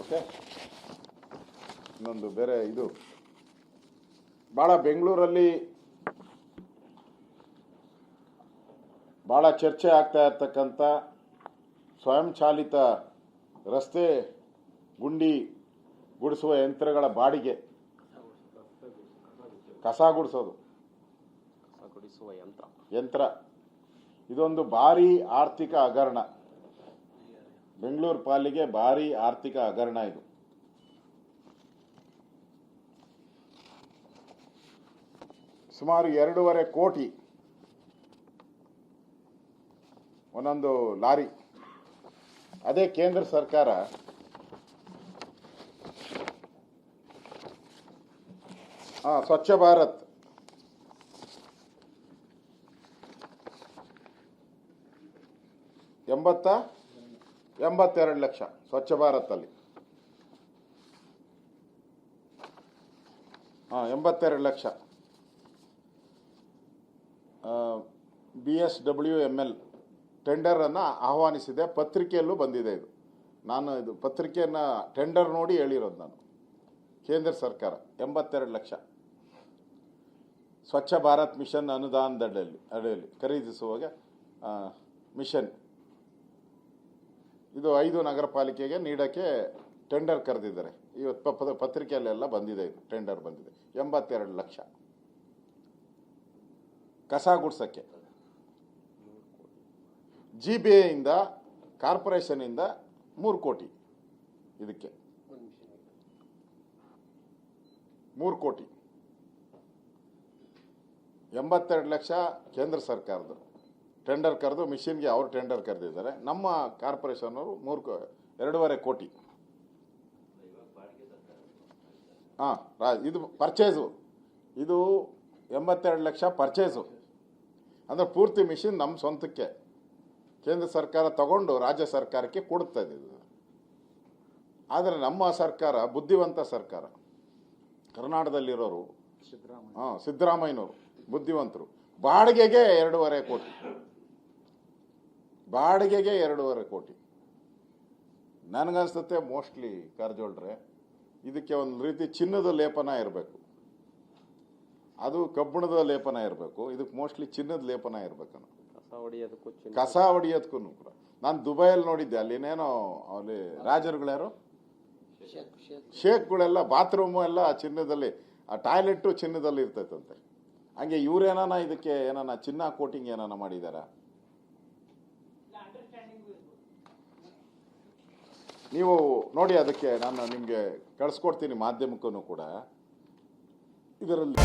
Okay. ಇನ್ನೊಂದು ಬೇರೆ ಇದು. ಭಾಳ ಬೆಂಗಳೂರಲ್ಲಿ ಭಾಳ ಚರ್ಚೆ ಆಗ್ತಾ ಇರ್ತಕ್ಕಂಥ ಸ್ವಯಂಚಾಲಿತ ರಸ್ತೆ ಗುಂಡಿ ಗುಡಿಸುವ ಯಂತ್ರಗಳ ಬಾಡಿಗೆ. ಕಸ ಗುಡಿಸೋದು. ಯಂತ್ರ. ಇದೊಂದು ಭಾರಿ ಆರ್ಥಿಕ ಹಗರಣ. ಬೆಂಗಳೂರು ಪಾಲಿಗೆ ಭಾರಿ ಆರ್ಥಿಕ ಹಗರಣ ಇದು. ಸುಮಾರು ಎರಡೂವರೆ ಕೋಟಿ ಒಂದೊಂದು ಲಾರಿ. ಅದೇ ಕೇಂದ್ರ ಸರ್ಕಾರ ಸ್ವಚ್ಛ ಭಾರತ್ ಎಂಬತ್ತ ಎಂಬತ್ತೆರಡು ಲಕ್ಷ ಸ್ವಚ್ಛ ಭಾರತಲ್ಲಿ. ಹಾಂ, ಎಂಬತ್ತೆರಡು lakh. B S W M L ಟೆಂಡರನ್ನು ಆಹ್ವಾನಿಸಿದೆ. ಪತ್ರಿಕೆಯಲ್ಲೂ ಬಂದಿದೆ ಇದು. ನಾನು ಇದು ಪತ್ರಿಕೆಯನ್ನು ಟೆಂಡರ್ ನೋಡಿ ಹೇಳಿರೋದು ನಾನು. ಕೇಂದ್ರ ಸರ್ಕಾರ, ಎಂಬತ್ತೆರಡು ಲಕ್ಷ. ಸ್ವಚ್ಛ ಭಾರತ್ ಮಿಷನ್ ಅನುದಾನದಡಿಯಲ್ಲಿ ಅಡಿಯಲ್ಲಿ ಖರೀದಿಸುವಾಗ ಮಿಷನ್ ಇದು ಐದು ನಗರ ಪಾಲಿಕೆಗೆ ನೀಡೋಕ್ಕೆ ಟೆಂಡರ್ ಕರೆದಿದ್ದಾರೆ. ಇವತ್ತು ಪತ್ರಿಕೆಯಲ್ಲೆಲ್ಲ ಬಂದಿದೆ ಇದು ಟೆಂಡರ್ ಬಂದಿದೆ. ಎಂಬತ್ತೆರಡು ಲಕ್ಷ. ಕಸ ಗುಡ್ಸೋಕ್ಕೆ. ಜಿ ಬಿ ಎಯಿಂದ ಕಾರ್ಪೊರೇಷನಿಂದ ಮೂರು ಕೋಟಿ ಇದಕ್ಕೆ. ಮೂರು ಕೋಟಿ. ಎಂಬತ್ತೆರಡು ಲಕ್ಷ ಕೇಂದ್ರ ಸರ್ಕಾರದ್ದು. ಟೆಂಡರ್ ಕರೆದು ಮಿಷಿನ್ಗೆ ಅವರು ಟೆಂಡರ್ ಕರೆದಿದ್ದಾರೆ. ನಮ್ಮ ಕಾರ್ಪೊರೇಷನ್ ಅವರು ಮೂರು ಕೋ ಎರಡೂವರೆ ಕೋಟಿ. ಹಾಂ ರಾ ಇದು ಪರ್ಚೇಸು ಇದು ಎಂಬತ್ತೆರಡು ಲಕ್ಷ ಪರ್ಚೇಸು ಅಂದರೆ ಪೂರ್ತಿ ಮಿಷಿನ್ ನಮ್ಮ ಸ್ವಂತಕ್ಕೆ. ಕೇಂದ್ರ ಸರ್ಕಾರ ತಗೊಂಡು ರಾಜ್ಯ ಸರ್ಕಾರಕ್ಕೆ ಕೊಡುತ್ತಾ ಇದು ಆದರೆ ನಮ್ಮ ಸರ್ಕಾರ ಬುದ್ಧಿವಂತ ಸರ್ಕಾರ ಕರ್ನಾಟಕದಲ್ಲಿರೋರು ಹಾಂ ಸಿದ್ದರಾಮಯ್ಯನವರು ಬುದ್ಧಿವಂತರು ಬಾಡಿಗೆಗೆ ಎರಡೂವರೆ ಕೋಟಿ. ಬಾಡಿಗೆಗೆ ಎರಡೂವರೆ ಕೋಟಿ. ನನಗನ್ಸುತ್ತೆ ಮೋಸ್ಟ್ಲಿ ಕಾರಜೋಳ್ರೆ ಇದಕ್ಕೆ ಒಂದು ರೀತಿ ಚಿನ್ನದ ಲೇಪನ ಇರಬೇಕು. ಅದು ಕಬ್ಬಿಣದ ಲೇಪನ ಇರಬೇಕು ಇದಕ್ಕೆ ಮೋಸ್ಟ್ಲಿ ಚಿನ್ನದ ಲೇಪನ ಇರಬೇಕು. ಕಸ ಹೊಡೆಯೋದಕ್ಕೂ ಕೂಡ. ನಾನು ದುಬೈಯಲ್ಲಿ ನೋಡಿದ್ದೆ ಅಲ್ಲಿನೇನೋ ಅಲ್ಲಿ ರಾಜರುಗಳ್ಯಾರು? ಶೇಕ್ಗಳೆಲ್ಲ ಬಾತ್ರೂಮು ಎಲ್ಲ ಚಿನ್ನದಲ್ಲಿ ಆ ಟಾಯ್ಲೆಟು ಚಿನ್ನದಲ್ಲಿ ಇರ್ತೈತಂತೆ. ಹಂಗೆ ಇವ್ರೇನಾನ ಇದಕ್ಕೆ ಏನಾನ ಚಿನ್ನ ಕೋಟಿಂಗ್ ಏನಾನ ಮಾಡಿದಾರ? ನೀವು ನೋಡಿ ಅದಕ್ಕೆ ನಾನು ನಿಮಗೆ ಕಳಿಸ್ಕೊಡ್ತೀನಿ ಮಾಧ್ಯಮಕ್ಕೂ ಕೂಡ. ಇದರಲ್ಲಿ